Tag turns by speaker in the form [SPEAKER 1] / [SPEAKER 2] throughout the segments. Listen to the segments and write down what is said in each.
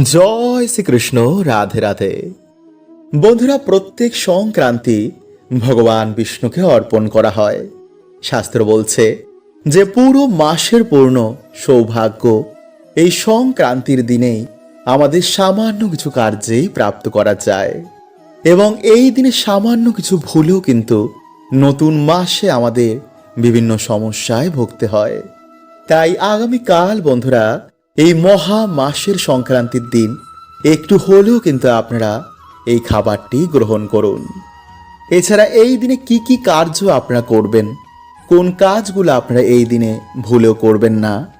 [SPEAKER 1] জয় শ্রীকৃষ্ণ, রাধে রাধে। বন্ধুরা, প্রত্যেক সংক্রান্তি ভগবান বিষ্ণুকে অর্পণ করা হয়। শাস্ত্র বলছে যে পুরো মাসের পূর্ণ সৌভাগ্য এই সংক্রান্তির দিনেই আমাদের সামান্য কিছু কার্যেই প্রাপ্ত করা যায়। এবং এই দিনে সামান্য কিছু ভুলেও কিন্তু নতুন মাসে আমাদের বিভিন্ন সমস্যায় ভুগতে হয়। তাই আগামীকাল, বন্ধুরা এই মহা মাসের সংক্রান্তির দিন একটু হলেও কিন্তু আপনারা এই খাবারটি গ্রহণ করুন। এছাড়া এই দিনে কি কি কার্য আপনারা করবেন? কোন কাজগুলো আপনারা এই দিনে ভুলেও করবেন না?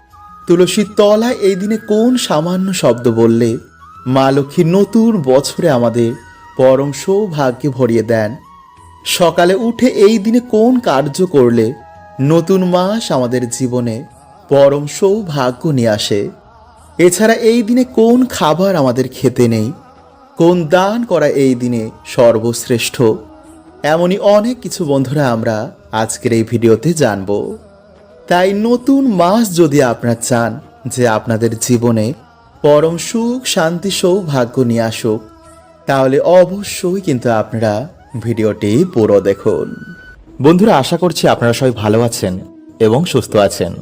[SPEAKER 1] তুলসীর তলায় এই দিনে কোন সামান্য শব্দ বললে মা লক্ষ্মী নতুন বছরে আমাদের পরম সৌভাগ্যে ভরিয়ে দেন? সকালে উঠে এই দিনে কোন কার্য করলে নতুন মাস আমাদের জীবনে পরম সৌভাগ্য নিয়ে আসে? এছাড়া এই দিনে কোন খাবার আমাদের খেতে নেই? কোন দান করা এই দিনে সর্বশ্রেষ্ঠ? এমনই অনেক কিছু বন্ধুরা আমরা আজকের এই ভিডিওতে জানব। তাই নতুন মাস যদি আপনারা চান যে আপনাদের জীবনে পরম সুখ, শান্তি, সৌভাগ্য নিয়ে আসুক, তাহলে অবশ্যই কিন্তু আপনারা ভিডিওটি পুরো দেখুন। বন্ধুরা, আশা করছি আপনারা সবাই ভালো আছেন এবং সুস্থ আছেন।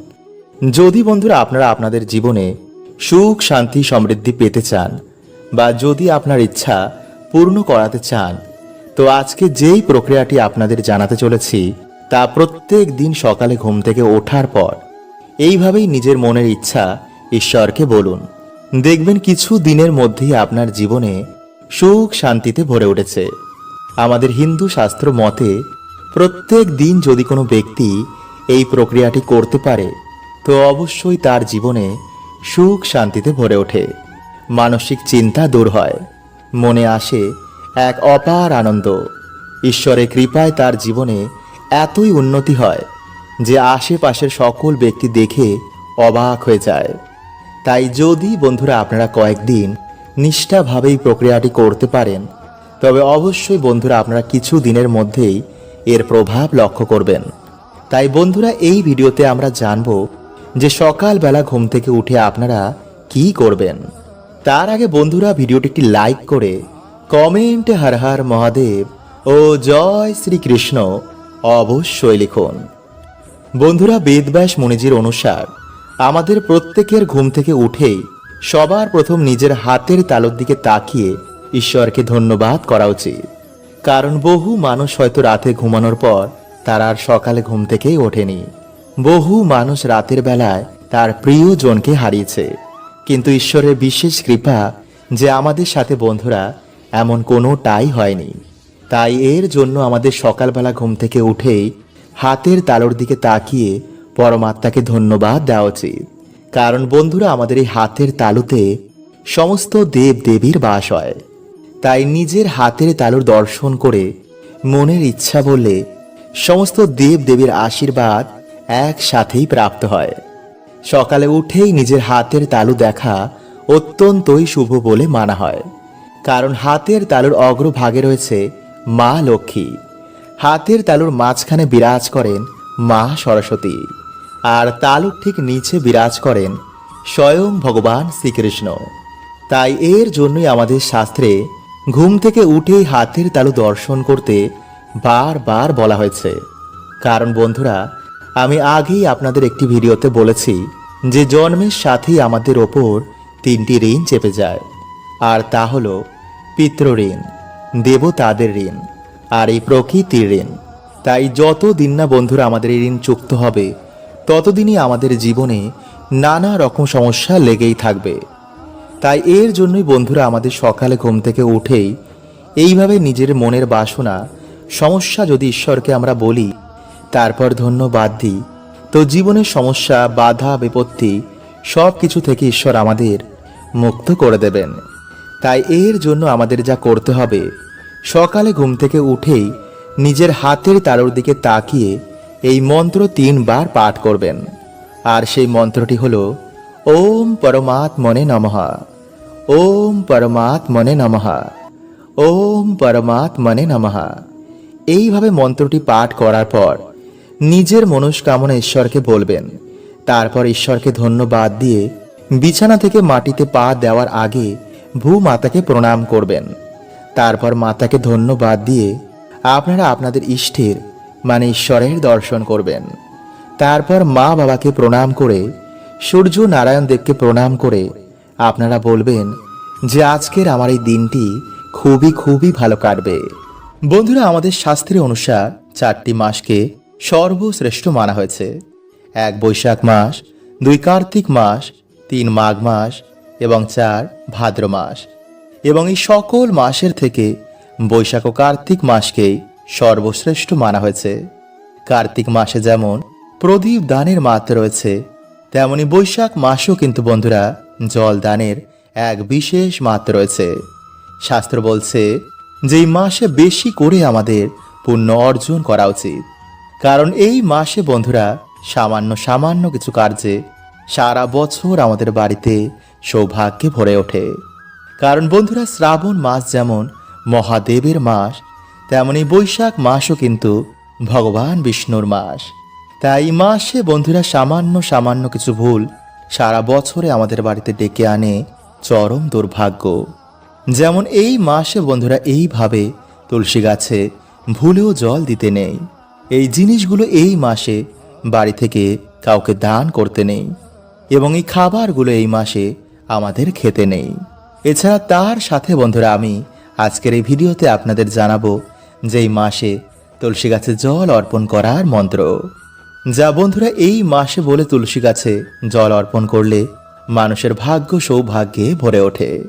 [SPEAKER 1] যদি বন্ধুরা আপনারা আপনাদের জীবনে সুখ, শান্তি, সমৃদ্ধি পেতে চান বা যদি আপনার ইচ্ছা পূর্ণ করাতে চান, তো আজকে যেই প্রক্রিয়াটি আপনাদের জানাতে চলেছি, তা প্রত্যেক দিন সকালে ঘুম থেকে ওঠার পর এইভাবেই নিজের মনের ইচ্ছা ঈশ্বরকে বলুন। দেখবেন কিছু দিনের মধ্যেই আপনার জীবনে সুখ, শান্তিতে ভরে উঠেছে। আমাদের হিন্দু শাস্ত্র মতে প্রত্যেক দিন যদি কোনো ব্যক্তি এই প্রক্রিয়াটি করতে পারে, তো অবশ্যই তার জীবনে সুখ শান্তিতে ভরে ওঠে। মানসিক চিন্তা দূর হয়। মনে আসে এক অপার আনন্দ। ঈশ্বরের কৃপায় তার জীবনে এতই উন্নতি হয় যে আশেপাশের সকল ব্যক্তি দেখে অবাক হয়ে যায়। তাই যদি বন্ধুরা আপনারা কয়েকদিন নিষ্ঠাভাবে এই প্রক্রিয়াটি করতে পারেন, তবে অবশ্যই বন্ধুরা আপনারা কিছু দিনের মধ্যেই এর প্রভাব লক্ষ্য করবেন। তাই বন্ধুরা, এই ভিডিওতে আমরা জানব যে সকালবেলা ঘুম থেকে উঠে আপনারা কি করবেন? তার আগে বন্ধুরা ভিডিওটি একটি লাইক করে কমেন্টে হর হর মহাদেব ও জয় শ্রীকৃষ্ণ অবশ্যই লিখুন। বন্ধুরা বেদব্যাস মনিজির অনুসার, আমাদের প্রত্যেকের ঘুম থেকে উঠেই সবার প্রথম নিজের হাতের তালুর দিকে তাকিয়ে ঈশ্বরকে ধন্যবাদ করা উচিত। কারণ বহু মানুষ হয়তো রাতে ঘুমানোর পর তারা আর সকালে ঘুম থেকেই ওঠেনি। বহু মানুষ রাতের বেলায় তার প্রিয়জনকে হারিয়েছে। কিন্তু ঈশ্বরের বিশেষ কৃপা যে আমাদের সাথে বন্ধুরা এমন কোনোটাই হয়নি। তাই এর জন্য আমাদের সকালবেলা ঘুম থেকে উঠেই হাতের তালুর দিকে তাকিয়ে পরমাত্মাকে ধন্যবাদ দেওয়া উচিত। কারণ বন্ধুরা, আমাদের এই হাতের তালুতে সমস্ত দেব দেবীর বাস হয়। তাই নিজের হাতের তালুর দর্শন করে মনের ইচ্ছা বলে সমস্ত দেব দেবীর আশীর্বাদ একসাথেই প্রাপ্ত হয়। সকালে উঠেই নিজের হাতের তালু দেখা অত্যন্তই শুভ বলে মানা হয়। কারণ হাতের তালুর অগ্রভাগে রয়েছে মা লক্ষ্মী। হাতের তালুর মাঝখানে বিরাজ করেন মা সরস্বতী। আর তালুর ঠিক নিচে বিরাজ করেন স্বয়ং ভগবান শ্রীকৃষ্ণ। তাই এর জন্যই আমাদের শাস্ত্রে ঘুম থেকে উঠেই হাতের তালু দর্শন করতে বারবার বলা হয়েছে। কারণ বন্ধুরা আমি আগেই আপনাদের একটি ভিডিওতে বলেছি যে জন্মের সাথেই আমাদের ওপর তিনটি ঋণ চেপে যায়। আর তা হলো পিতৃঋণ দেবতাদের ঋণ আর এই প্রকৃতির ঋণ। তাই যত দিন না বন্ধুরা আমাদের এই ঋণ চুক্ত হবে, ততদিনই আমাদের জীবনে নানা রকম সমস্যা লেগেই থাকবে। তাই এর জন্যই বন্ধুরা আমাদের সকালে ঘুম থেকে উঠেই এইভাবে নিজের মনের বাসনা, সমস্যা যদি ঈশ্বরকে আমরা বলি তারপর ধন্যবাদ দিই। তো জীবনের সমস্যা, বাধা, বিপত্তি সব কিছু থেকে ঈশ্বর আমাদের মুক্ত করে দেবেন। তাই এর জন্য আমাদের যা করতে হবে, সকালে ঘুম থেকে উঠেই নিজের হাতের তালুর দিকে তাকিয়ে এই মন্ত্র তিনবার পাঠ করবেন। আর সেই মন্ত্রটি হল, ওম পরমাত্মনে নমঃ। ওম পরমাত্মনে নমঃ। ওম পরমাত্মনে নমহা এইভাবে মন্ত্রটি পাঠ করার পর নিজের মনস্কামনা ঈশ্বরকে বলবেন। তারপর ঈশ্বরকে ধন্যবাদ দিয়ে বিছানা থেকে মাটিতে পা দেওয়ার আগে ভূ মাতাকে প্রণাম করবেন। তারপর মাতাকে ধন্যবাদ দিয়ে আপনারা আপনাদের ইষ্টের মানে ঈশ্বরের দর্শন করবেন। তারপর মা বাবাকে প্রণাম করে, সূর্য নারায়ণ দেবকে প্রণাম করে আপনারা বলবেন যে আজকের আমার এই দিনটি খুবই খুবই ভালো কাটবে। বন্ধুরা, আমাদের শাস্ত্রের অনুসার চারটি মাসকে সর্বশ্রেষ্ঠ মানা হয়েছে। এক বৈশাখ মাস, দুই কার্তিক মাস, তিন মাঘ মাস এবং চার ভাদ্র মাস। এবং এই সকল মাসের থেকে বৈশাখ ও কার্তিক মাসকেই সর্বশ্রেষ্ঠ মানা হয়েছে। কার্তিক মাসে যেমন প্রদীপ দানের মাত্রা রয়েছে, তেমনি বৈশাখ মাসেও কিন্তু বন্ধুরা জল দানের এক বিশেষ মাত্রা রয়েছে। শাস্ত্র বলছে যে মাসে বেশি করে আমাদের পুণ্য অর্জন করা উচিত। কারণ এই মাসে বন্ধুরা, সামান্য সামান্য কিছু কার্যে সারা বছর আমাদের বাড়িতে সৌভাগ্যে ভরে ওঠে। কারণ বন্ধুরা, শ্রাবণ মাস যেমন মহাদেবের মাস, তেমনি বৈশাখ মাসও কিন্তু ভগবান বিষ্ণুর মাস। তাই মাসে বন্ধুরা, সামান্য সামান্য কিছু ভুল সারা বছরে আমাদের বাড়িতে ডেকে আনে চরম দুর্ভাগ্য। যেমন এই মাসে বন্ধুরা, এইভাবে তুলসী গাছে ভুলেও জল দিতে নেই। এই জিনিসগুলো এই মাসে বাড়ি থেকে কাউকে দান করতে নেই এবং এই খাবারগুলো এই মাসে আমাদের খেতে নেই। এছাড়া তার সাথে, বন্ধুরা, আমি আজকের এই ভিডিওতে আপনাদের জানাব যে এই মাসে তুলসী গাছে জল অর্পণ করার মন্ত্র। যা, বন্ধুরা, এই মাসে বলে তুলসী গাছে জল অর্পণ করলে মানুষের ভাগ্য সৌভাগ্যে ভরে ওঠে।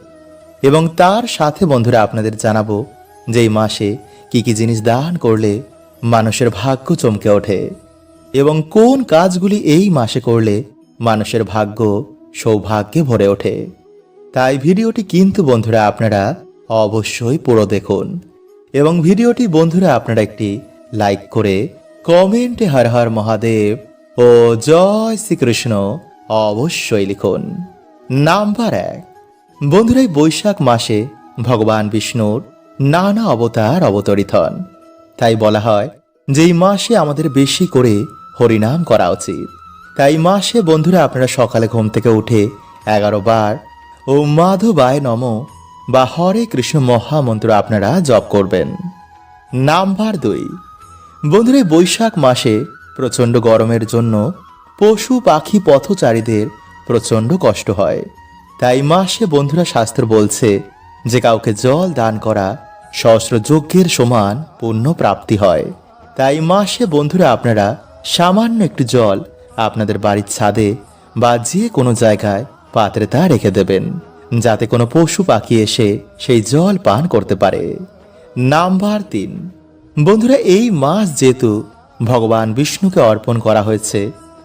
[SPEAKER 1] এবং তার সাথে, বন্ধুরা, আপনাদের জানাব যে এই মাসে কি কি জিনিস দান করলে মানুষের ভাগ্য চমকে ওঠে। এবং কোন কাজগুলি এই মাসে করলে মানুষের ভাগ্য সৌভাগ্যে ভরে ওঠে? তাই ভিডিওটি কিন্তু বন্ধুরা আপনারা অবশ্যই পুরো দেখুন। এবং ভিডিওটি বন্ধুরা আপনারা একটি লাইক করে কমেন্টে হর হর মহাদেব ও জয় শ্রীকৃষ্ণ অবশ্যই লিখুন। নাম্বার এক। বন্ধুরা বৈশাখ মাসে ভগবান বিষ্ণুর নানা অবতার অবতরিত হন। তাই বলা হয় যে এই মাসে আমাদের বেশি করে হরিনাম করা উচিত। তাই মাসে বন্ধুরা আপনারা সকালে ঘুম থেকে উঠে এগারো বার ও মাধবায় নম বা হরে কৃষ্ণ মহামন্ত্র আপনারা জপ করবেন। নাম্বার দুই। বন্ধুরা বৈশাখ মাসে প্রচণ্ড গরমের জন্য পশু পাখি পথচারীদের প্রচণ্ড কষ্ট হয়। তাই মাসে বন্ধুরা শাস্ত্র বলছে যে কাউকে জল দান করা সহস্র যজ্ঞের সমান পুণ্য প্রাপ্তি হয়। তাই মাসে বন্ধুরা আপনারা সামান্য একটু জল আপনাদের বাড়ির ছাদে বা যে কোনো জায়গায় পাত্রে তা রেখে দেবেন, যাতে কোনো পশু পাখি এসে সেই জল পান করতে পারে। নাম্বার তিন। বন্ধুরা, এই মাস যেহেতু ভগবান বিষ্ণুকে অর্পণ করা হয়েছে,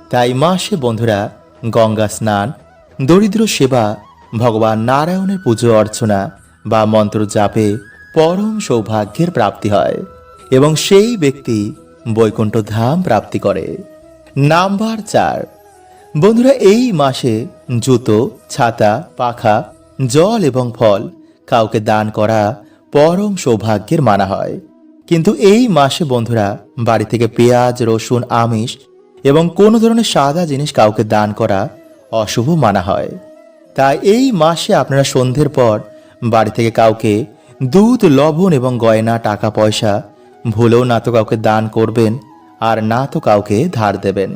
[SPEAKER 1] তাই মাসে বন্ধুরা গঙ্গা স্নান, দরিদ্র সেবা, ভগবান নারায়ণের পুজো অর্চনা বা মন্ত্র জাপে পরম সৌভাগ্যের প্রাপ্তি হয় এবং সেই ব্যক্তি বৈকুণ্ঠ ধাম প্রাপ্তি করে। নাম্বার চার। বন্ধুরা, এই মাসে জুতো, ছাতা, পাখা, জল এবং ফল কাউকে দান করা পরম সৌভাগ্যের মানা হয়। কিন্তু এই মাসে বন্ধুরা, বাড়ি থেকে পেঁয়াজ, রসুন, আমিষ এবং কোনো ধরনের সাদা জিনিস কাউকে দান করা অশুভ মানা হয়। তাই এই মাসে আপনারা সন্ধ্যের পর বাড়ি থেকে কাউকে দুধ লবণ এবং গয়না, টাকা, পয়সা, ভুলেও না তো কাউকে দান করবেন আর না তো কাউকে ধার দেবেন।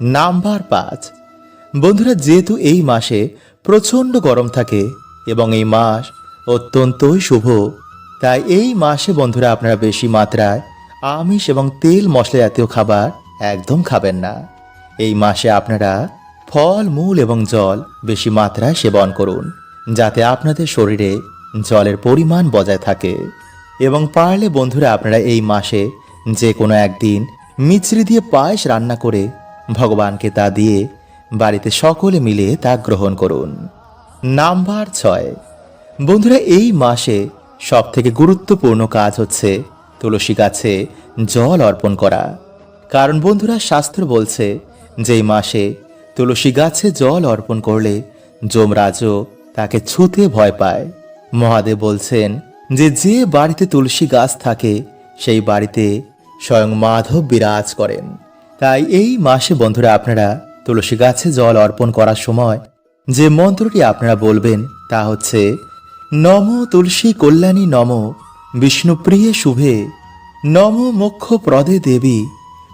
[SPEAKER 1] নাম্বার পাঁচ, বন্ধুরা, যেহেতু এই মাসে প্রচণ্ড গরম থাকে এবং এই মাস অত্যন্তই শুভ, তাই এই মাসে, বন্ধুরা, আপনারা বেশি মাত্রায় আমিষ এবং তেল মশলা জাতীয় খাবার একদম খাবেন না। এই মাসে আপনারা ফল, মূল এবং জল বেশি মাত্রায় সেবন করুন, যাতে আপনাদের শরীরে জলের পরিমাণ বজায় থাকে এবং পারলে বন্ধুরা আপনারা এই মাসে যে কোনো একদিন মিছরি দিয়ে পায়েস রান্না করে ভগবানকে তা দিয়ে বাড়িতে সকলে মিলে তা গ্রহণ করুন। নাম্বার ছয়। বন্ধুরা, এই মাসে সব থেকে গুরুত্বপূর্ণ কাজ হচ্ছে তুলসী গাছে জল অর্পণ করা। কারণ বন্ধুরা, শাস্ত্র বলছে যে এই মাসে তুলসী গাছে জল অর্পণ করলে যমরাজও তাকে ছুতে ভয় পায়। মহাদেব বলছেন, যে যে বাড়িতে তুলসী গাছ থাকে, সেই বাড়িতে স্বয়ং মাধব বিরাজ করেন। তাই এই মাসে বন্ধুরা আপনারা তুলসী গাছে জল অর্পণ করার সময় যে মন্ত্রটি আপনারা বলবেন, তা হচ্ছে, নম তুলসী কল্যাণী নম বিষ্ণুপ্রিয়ে শুভে, নম মোক্ষ প্রদে দেবী,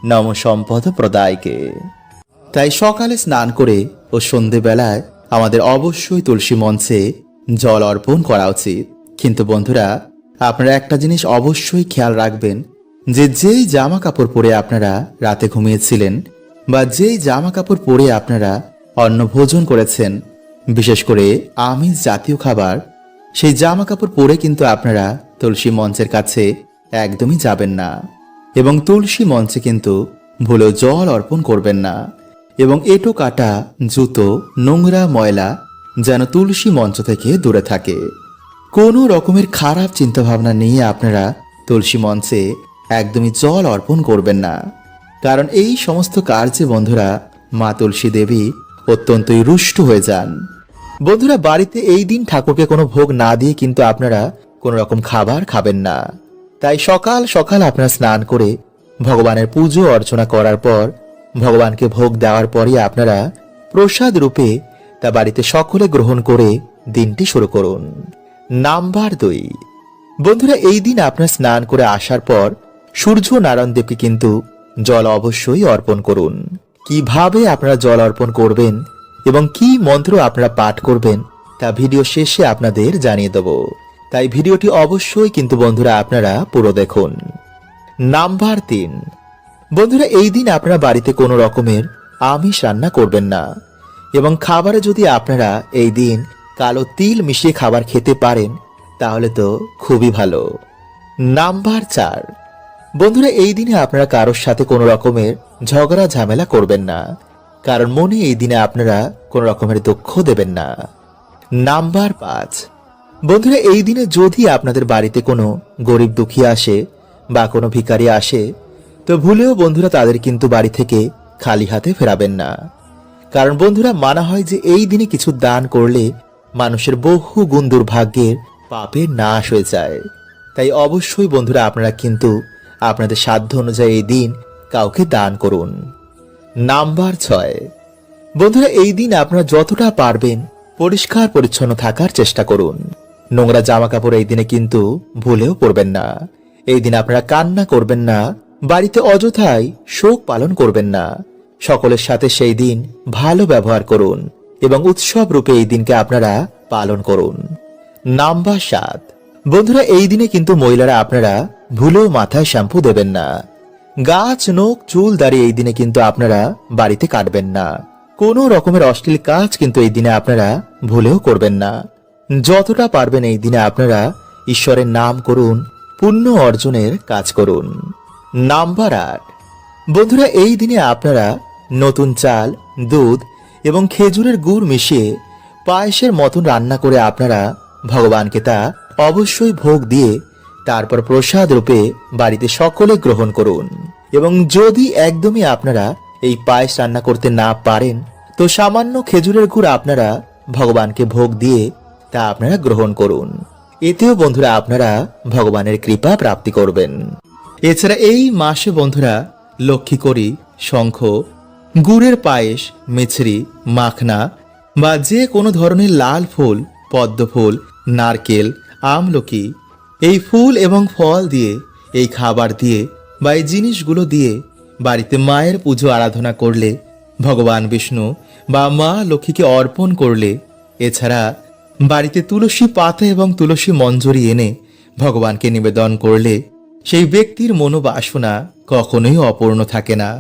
[SPEAKER 1] নম সম্পদ প্রদায়কে। তাই সকালে স্নান করে ও সন্ধেবেলায় আমাদের অবশ্যই তুলসী মঞ্চে জল অর্পণ করা উচিত। কিন্তু বন্ধুরা, আপনারা একটা জিনিস অবশ্যই খেয়াল রাখবেন, যে যেই জামা কাপড় পরে আপনারা রাতে ঘুমিয়েছিলেন বা যেই জামা কাপড় পরে আপনারা অন্ন ভোজন করেছেন, বিশেষ করে আমিষ জাতীয় খাবার, সেই জামা কাপড় পরে কিন্তু আপনারা তুলসী মঞ্চের কাছে একদমই যাবেন না। এবং তুলসী মঞ্চে কিন্তু ভুলেও জল অর্পণ করবেন না। এবং এটো কাটা, জুতো, নোংরা ময়লা যেন তুলসী মঞ্চ থেকে দূরে থাকে। কোনো রকমের খারাপ চিন্তাভাবনা নিয়ে আপনারা তুলসী মঞ্চে একদমই জল অর্পণ করবেন না। কারণ এই সমস্ত কার্যে বন্ধুরা, মা তুলসী দেবী অত্যন্তই রুষ্ট হয়ে যান। বন্ধুরা, বাড়িতে এই দিন ঠাকুরকে কোনো ভোগ না দিয়ে কিন্তু আপনারা কোনো রকম খাবার খাবেন না। তাই সকাল সকাল আপনারা স্নান করে ভগবানের পুজো অর্চনা করার পর, ভগবানকে ভোগ দেওয়ার পরই আপনারা প্রসাদ রূপে তা বাড়িতে সকলে গ্রহণ করে দিনটি শুরু করুন। নাম্বার দুই। বন্ধুরা, এই দিন আপনার স্নান করে আসার পর সূর্য নারায়ণ দেবকে কিন্তু জল অবশ্যই অর্পণ করুন। কীভাবে আপনারা জল অর্পণ করবেন এবং কি মন্ত্র আপনারা পাঠ করবেন, তা ভিডিও শেষে আপনাদের জানিয়ে দেব। তাই ভিডিওটি অবশ্যই কিন্তু বন্ধুরা আপনারা পুরো দেখুন। নাম্বার তিন। বন্ধুরা, এই দিন আপনারা বাড়িতে কোনো রকমের আমিষ রান্না করবেন না। এবং খাবারে যদি আপনারা এই দিন কালো তিল মিশিয়ে খাবার খেতে পারেন, তাহলে তো খুবই ভালো। নাম্বার চার। বন্ধুরা, এই দিনে আপনারা কারোর সাথে কোনো রকমের ঝগড়া, ঝামেলা করবেন না। কারণ মনে এই দিনে আপনারা কোনো রকমের দুঃখ দেবেন না। নাম্বার পাঁচ। বন্ধুরা, এই দিনে যদি আপনাদের বাড়িতে কোনো গরিব দুঃখী আসে বা কোনো ভিখারি আসে, তো ভুলেও বন্ধুরা তাদের কিন্তু বাড়ি থেকে খালি হাতে ফেরাবেন না। কারণ বন্ধুরা, মানা হয় যে এই দিনে কিছু দান করলে মানুষের বহু গুণ দুর্ভাগ্যের পাপের নাশ হয়ে যায়। তাই অবশ্যই বন্ধুরা, আপনারা কিন্তু আপনাদের সাধ্য অনুযায়ী এই দিন কাউকে দান করুন। নাম্বার ছয়। বন্ধুরা, এই দিন আপনারা যতটা পারবেন পরিষ্কার পরিচ্ছন্ন থাকার চেষ্টা করুন। নোংরা জামা কাপড় এই দিনে কিন্তু ভুলেও পরবেন না। এই দিন আপনারা কান্না করবেন না, বাড়িতে অযথাই শোক পালন করবেন না। সকলের সাথে সেই দিন ভালো ব্যবহার করুন এবং উৎসব রূপে এই দিনকে আপনারা পালন করুন। নাম্বার সাত। বন্ধুরা, এই দিনে কিন্তু মহিলারা আপনারা ভুলেও মাথায় শ্যাম্পু দেবেন না। গাছ নোক চুল, দাড়ি এই দিনে কিন্তু আপনারা বাড়িতে কাটবেন না। কোনো রকমের অশ্লীল কাজ কিন্তু এই দিনে আপনারা ভুলেও করবেন না। যতটা পারবেন এই দিনে আপনারা ঈশ্বরের নাম করুন, পুণ্য অর্জনের কাজ করুন। নাম্বার আট। বন্ধুরা, এই দিনে আপনারা নতুন চাল, দুধ এবং খেজুরের গুড় মিশিয়ে পায়েসের মতন রান্না করে আপনারা ভগবানকে তা অবশ্যই ভোগ দিয়ে তারপর প্রসাদ রূপে বাড়িতে সকলে গ্রহণ করুন। এবং যদি একদমই আপনারা এই পায়েস রান্না করতে না পারেন, তো সামান্য খেজুরের গুড় আপনারা ভগবানকে ভোগ দিয়ে তা আপনারা গ্রহণ করুন। এতেও বন্ধুরা আপনারা ভগবানের কৃপা প্রাপ্তি করবেন। এছাড়া এই মাসে বন্ধুরা লক্ষ্মী করি, শঙ্খ গুড়ের পায়েস, মিছরি, মাখনা বা যে কোনো ধরনের লাল ফুল, পদ্ম ফুল, নারকেল, আমলকি, এই ফুল এবং ফল দিয়ে, এই খাবার দিয়ে বা এই জিনিসগুলো দিয়ে বাড়িতে মায়ের পুজো আরাধনা করলে, ভগবান বিষ্ণু বা মা লক্ষ্মীকে অর্পণ করলে, এছাড়া বাড়িতে তুলসী পাতা এবং তুলসী মঞ্জরি এনে ভগবানকে নিবেদন করলে সেই ব্যক্তির মনোবাসনা কখনোই অপূর্ণ থাকে না।